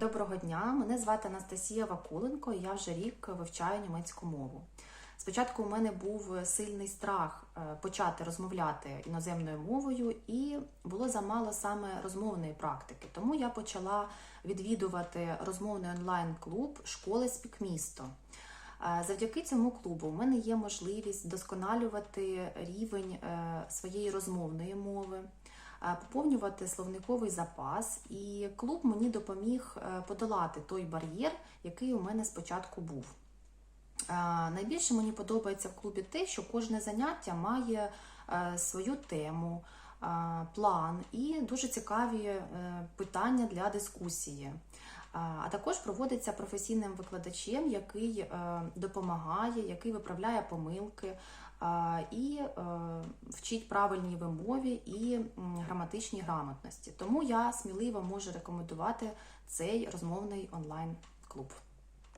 Доброго дня, мене звати Анастасія Вакуленко, і я вже рік вивчаю німецьку мову. Спочатку у мене був сильний страх е, почати розмовляти іноземною мовою, і було замало саме розмовної практики. Тому я почала відвідувати розмовний онлайн-клуб школи Спікмісто. Е, Завдяки цьому клубу у мене є можливість вдосконалювати рівень е, своєї розмовної мови, поповнювати словниковий запас, і клуб мені допоміг е, подолати той бар'єр, який у мене спочатку був. Е, Найбільше мені подобається в клубі те, що кожне заняття має е, свою тему, е, план і дуже цікаві е, питання для дискусії. А також проводиться професійним викладачем, який е, допомагає, який виправляє помилки е, і е, вчить правильній вимові і граматичній грамотності. Тому я сміливо можу рекомендувати цей розмовний онлайн-клуб.